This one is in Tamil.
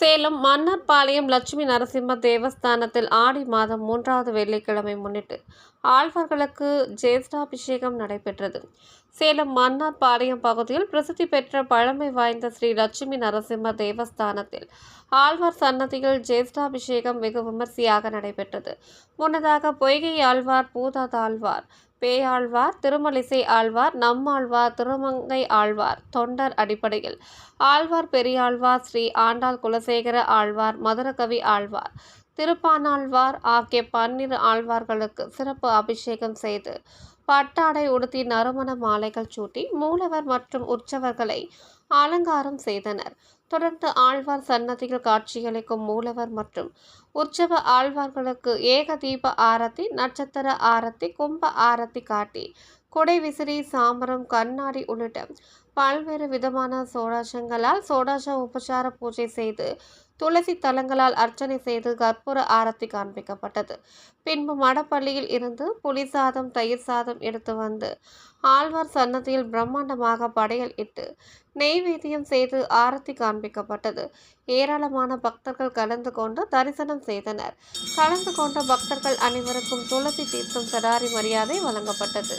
சேலம் மன்னார்பாளையம் லட்சுமி நரசிம்ம தேவஸ்தானத்தில் ஆடி மாதம் மூன்றாவது வெள்ளிக்கிழமை முன்னிட்டு ஆழ்வார்களுக்கு ஜேஷ்டாபிஷேகம் நடைபெற்றது. சேலம் மன்னார்பாளையம் பகுதியில் பிரசித்தி பெற்ற பழமை வாய்ந்த ஸ்ரீ லட்சுமி நரசிம்ம தேவஸ்தானத்தில் ஆழ்வார் சன்னதியில் ஜேஷ்டாபிஷேகம் வெகு விமர்சையாக நடைபெற்றது. முன்னதாக பொய்கை ஆழ்வார் பூதாதாழ்வார் பேயாழ்வார் திருமலிசை ஆழ்வார் நம்மாழ்வார் திருமங்கை ஆழ்வார் தொண்டர் அடிப்படையில். ஆழ்வார் பெரியாழ்வார் ஸ்ரீ ஆண்டாள் குலசேகர ஆழ்வார் மதுரகவி ஆழ்வார். திருப்பானாழ்வார் ஆகிய பன்னிரு ஆழ்வார்களுக்கு சிறப்பு அபிஷேகம் செய்து பட்டாடை உடுத்தி நறுமண மாலைகள் சூட்டி மூலவர் மற்றும் உற்சவர்களை அலங்காரம் செய்தனர். தொடர்ந்து ஆழ்வார் சன்னதியில் காட்சியளிக்கும் மூலவர் மற்றும் உற்சவ ஆழ்வார்களுக்கு ஏக தீப ஆரத்தி நட்சத்திர ஆரத்தி கும்ப ஆரத்தி காட்டி குடை விசிறி சாமரம் கண்ணாடி உள்ளிட்ட பல்வேறு விதமான சோடாசங்களால் சோடாச உபசார பூஜை செய்து துளசி தலங்களால் அர்ச்சனை செய்து கற்பூர ஆரத்தி காண்பிக்கப்பட்டது. பின்பு மடப்பள்ளியில் இருந்து புலி சாதம் தயிர் சாதம் எடுத்து வந்து ஆழ்வார் சன்னதியில் பிரம்மாண்டமாக படையல் இட்டு நெய்வேத்தியம் செய்து ஆரத்தி காண்பிக்கப்பட்டது. ஏராளமான பக்தர்கள் கலந்து கொண்டு தரிசனம் செய்தனர். கலந்து கொண்ட பக்தர்கள் அனைவருக்கும் துளசி தீர்த்தம் சடாரி மரியாதை வழங்கப்பட்டது.